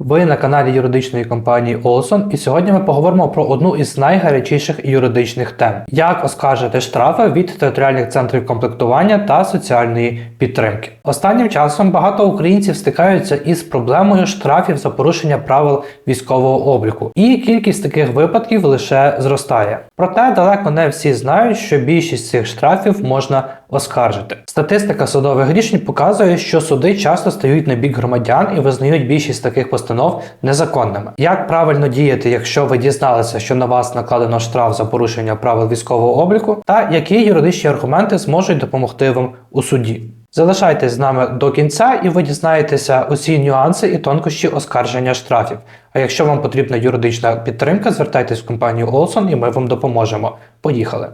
Ви на каналі юридичної компанії Олсон, і сьогодні ми поговоримо про одну із найгарячіших юридичних тем: як оскаржити штрафи від територіальних центрів комплектування та соціальної підтримки. Останнім часом багато українців стикаються із проблемою штрафів за порушення правил військового обліку, і кількість таких випадків лише зростає. Проте далеко не всі знають, що більшість цих штрафів можна оскаржити. Статистика судових рішень показує, що суди часто стають на бік громадян і визнають більшість таких постанов незаконними. Як правильно діяти, якщо ви дізналися, що на вас накладено штраф за порушення правил військового обліку, та які юридичні аргументи зможуть допомогти вам у суді? Залишайтесь з нами до кінця, і ви дізнаєтеся усі нюанси і тонкощі оскарження штрафів. А якщо вам потрібна юридична підтримка, звертайтесь в компанію Олсон і ми вам допоможемо. Поїхали!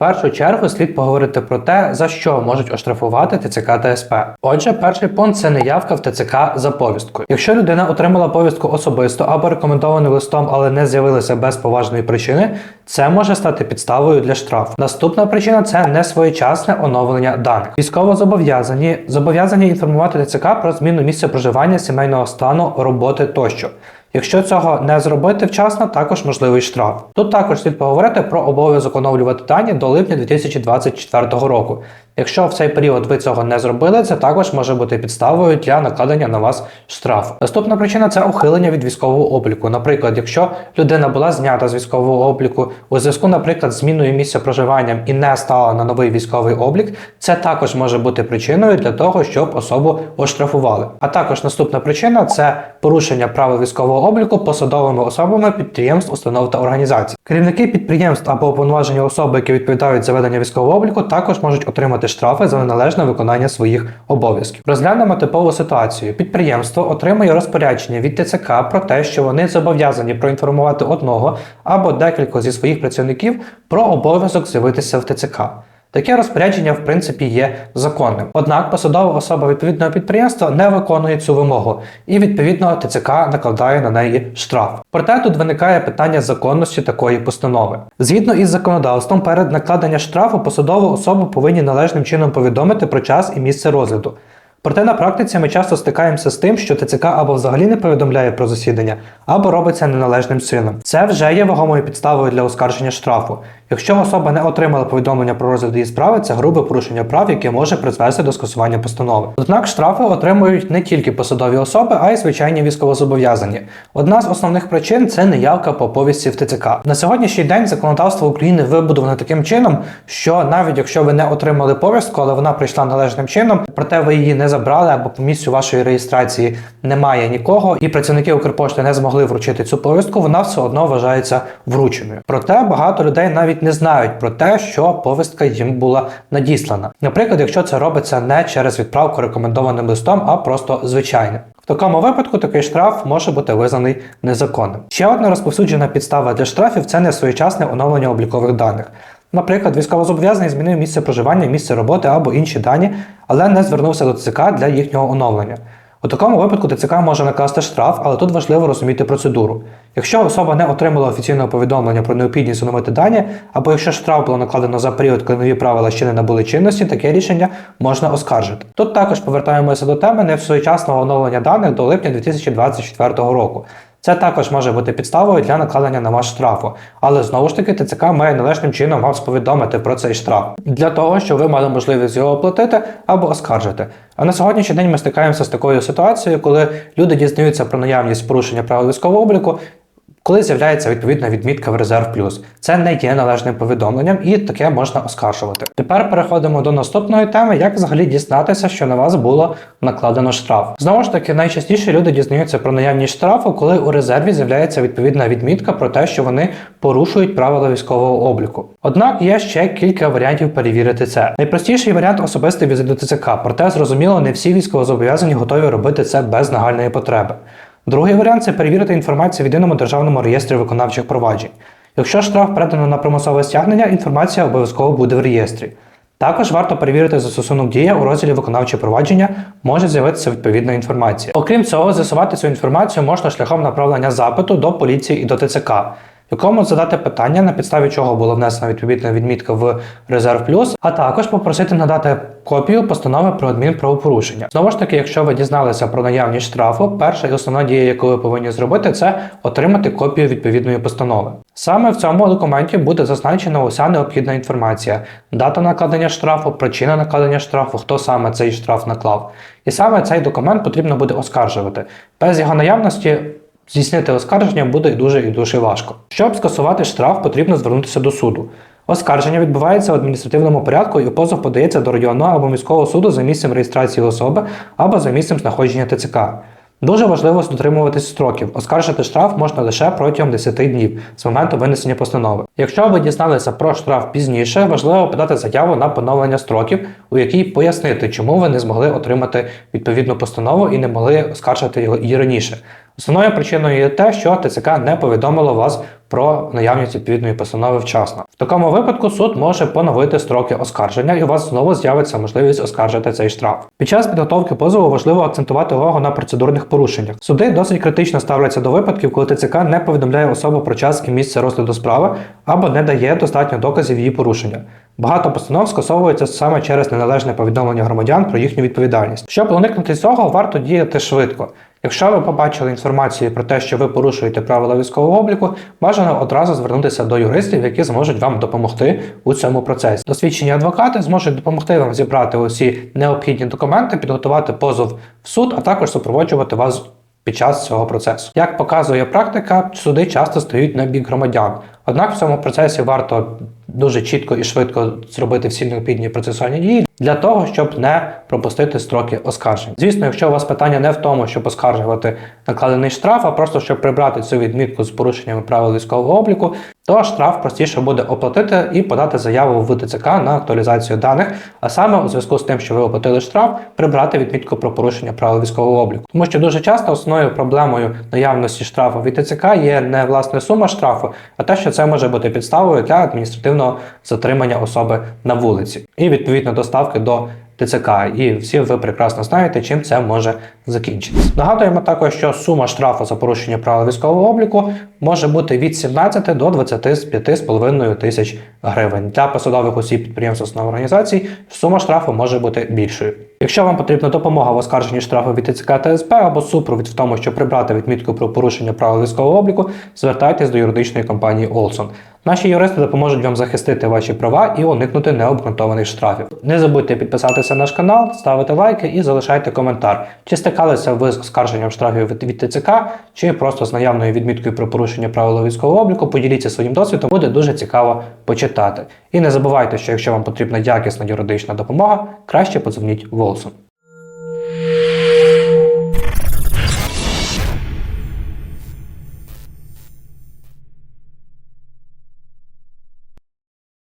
Першу чергу слід поговорити про те, за що можуть оштрафувати ТЦК та СП. Отже, перший пункт це неявка в ТЦК за повісткою. Якщо людина отримала повістку особисто або рекомендованим листом, але не з'явилася без поважної причини, це може стати підставою для штрафу. Наступна причина це несвоєчасне оновлення даних. Військово зобов'язані зобов'язані інформувати ТЦК про зміну місця проживання, сімейного стану, роботи тощо. Якщо цього не зробити вчасно, також можливий штраф. Тут також слід поговорити про обов'язок оновлювати дані до липня 2024 року. Якщо в цей період ви цього не зробили, це також може бути підставою для накладення на вас штрафу. Наступна причина це ухилення від військового обліку. Наприклад, якщо людина була знята з військового обліку у зв'язку, наприклад, зміною місця проживання і не стала на новий військовий облік, це також може бути причиною для того, щоб особу оштрафували. А також наступна причина це порушення правил військового обліку посадовими особами підприємств, установ та організацій. Керівники підприємств або уповноважені особи, які відповідають за ведення військового обліку, також можуть отримати штрафи за неналежне виконання своїх обов'язків. Розглянемо типову ситуацію. Підприємство отримує розпорядження від ТЦК про те, що вони зобов'язані проінформувати одного або декількох зі своїх працівників про обов'язок з'явитися в ТЦК. Таке розпорядження, в принципі, є законним. Однак посадова особа відповідного підприємства не виконує цю вимогу, і відповідно ТЦК накладає на неї штраф. Проте тут виникає питання законності такої постанови. Згідно із законодавством, перед накладенням штрафу посадову особу повинні належним чином повідомити про час і місце розгляду. Проте на практиці ми часто стикаємося з тим, що ТЦК або взагалі не повідомляє про засідання, або робиться неналежним чином. Це вже є вагомою підставою для оскарження штрафу. Якщо особа не отримала повідомлення про розгляд її справи, це грубе порушення прав, яке може призвести до скасування постанови. Однак штрафи отримують не тільки посадові особи, а й звичайні військовозобов'язані. Одна з основних причин це неявка по повісті в ТЦК. На сьогоднішній день законодавство України вибудоване таким чином, що навіть якщо ви не отримали повістку, але вона прийшла належним чином, проте ви її не забрали або по місцю вашої реєстрації немає нікого, і працівники Укрпошти не змогли вручити цю повістку, вона все одно вважається врученою. Проте багато людей навіть не знають про те, що повістка їм була надіслана. Наприклад, якщо це робиться не через відправку рекомендованим листом, а просто звичайним. В такому випадку такий штраф може бути визнаний незаконним. Ще одна розповсюджена підстава для штрафів це несвоєчасне оновлення облікових даних. Наприклад, військовозобов'язаний змінив місце проживання, місце роботи або інші дані, але не звернувся до ТЦК для їхнього оновлення. У такому випадку ТЦК може накласти штраф, але тут важливо розуміти процедуру. Якщо особа не отримала офіційного повідомлення про необхідність оновити дані, або якщо штраф було накладено за період, коли нові правила ще не набули чинності, таке рішення можна оскаржити. Тут також повертаємося до теми невсвоєчасного оновлення даних до липня 2024 року. Це також може бути підставою для накладення на вас штрафу, але знову ж таки ТЦК має належним чином вам сповідомити про цей штраф для того, щоб ви мали можливість його оплатити або оскаржити. А на сьогоднішній день ми стикаємося з такою ситуацією, коли люди дізнаються про наявність порушення правил військового обліку. Коли з'являється відповідна відмітка в резерв плюс, це не є належним повідомленням і таке можна оскаржувати. Тепер переходимо до наступної теми, як взагалі дізнатися, що на вас було накладено штраф. Знову ж таки, найчастіше люди дізнаються про наявність штрафу, коли у резерві з'являється відповідна відмітка про те, що вони порушують правила військового обліку. Однак є ще кілька варіантів перевірити це. Найпростіший варіант особистий візит до ТЦК, проте зрозуміло, не всі військовозобов'язані готові робити це без нагальної потреби. Другий варіант це перевірити інформацію в єдиному державному реєстрі виконавчих проваджень. Якщо штраф передано на примусове стягнення, інформація обов'язково буде в реєстрі. Також варто перевірити застосунок дія у розділі виконавче провадження може з'явитися відповідна інформація. Окрім цього, з'ясувати цю інформацію можна шляхом направлення запиту до поліції і до ТЦК. Якому задати питання, на підставі чого була внесена відповідна відмітка в резерв плюс, а також попросити надати копію постанови про адмінправопорушення. Знову ж таки, якщо ви дізналися про наявність штрафу, перша і основна дія, яку ви повинні зробити, це отримати копію відповідної постанови. Саме в цьому документі буде зазначена уся необхідна інформація: дата накладення штрафу, причина накладення штрафу, хто саме цей штраф наклав. І саме цей документ потрібно буде оскаржувати. Без його наявності здійснити оскарження буде дуже і дуже важко. Щоб скасувати штраф, потрібно звернутися до суду. Оскарження відбувається в адміністративному порядку і позов подається до районного або міського суду за місцем реєстрації особи або за місцем знаходження ТЦК. Дуже важливо дотримуватись строків. Оскаржити штраф можна лише протягом 10 днів з моменту винесення постанови. Якщо ви дізналися про штраф пізніше, важливо подати заяву на поновлення строків, у якій пояснити, чому ви не змогли отримати відповідну постанову і не могли оскаржити і раніше. Основною причиною є те, що ТЦК не повідомило вас про наявність відповідної постанови вчасно. В такому випадку суд може поновити строки оскарження, і у вас знову з'явиться можливість оскаржити цей штраф. Під час підготовки позову важливо акцентувати увагу на процедурних порушеннях. Суди досить критично ставляться до випадків, коли ТЦК не повідомляє особу про час і місце розгляду справи або не дає достатньо доказів її порушення. Багато постанов скасовується саме через неналежне повідомлення громадян про їхню відповідальність. Щоб уникнути цього, варто діяти швидко. Якщо ви побачили інформацію про те, що ви порушуєте правила військового обліку, бажано одразу звернутися до юристів, які зможуть вам допомогти у цьому процесі. Досвідчені адвокати зможуть допомогти вам зібрати усі необхідні документи, підготувати позов в суд, а також супроводжувати вас під час цього процесу. Як показує практика, суди часто стають на бік громадян. Однак в цьому процесі варто дуже чітко і швидко зробити всі необхідні процесуальні дії для того, щоб не пропустити строки оскаржень. Звісно, якщо у вас питання не в тому, щоб оскаржувати накладений штраф, а просто щоб прибрати цю відмітку з порушеннями правил військового обліку, то штраф простіше буде оплатити і подати заяву в ТЦК на актуалізацію даних, а саме у зв'язку з тим, що ви оплатили штраф, прибрати відмітку про порушення правил військового обліку. Тому що дуже часто основною проблемою наявності штрафу від ТЦК є не власне сума штрафу, а те, що це може бути підставою для адміністративного затримання особи на вулиці і відповідно доставки до ТЦК. І всі ви прекрасно знаєте, чим це може закінчитися. Нагадуємо також, що сума штрафу за порушення правил військового обліку може бути від 17 до 25,5 тисяч гривень. Для посадових осіб підприємств основних організацій сума штрафу може бути більшою. Якщо вам потрібна допомога в оскарженні штрафу від ТЦК та СП або супровід в тому, щоб прибрати відмітку про порушення правил військового обліку, звертайтесь до юридичної компанії Олсон. Наші юристи допоможуть вам захистити ваші права і уникнути необґрунтованих штрафів. Не забудьте підписатися на наш канал, ставити лайки і залишайте коментар. Чи стикалися ви з оскарженням штрафів від, ТЦК, чи просто з наявною відміткою про порушення правил військового обліку. Поділіться своїм досвідом, буде дуже цікаво почитати. І не забувайте, що якщо вам потрібна якісна юридична допомога, краще подзвоніть Волсон.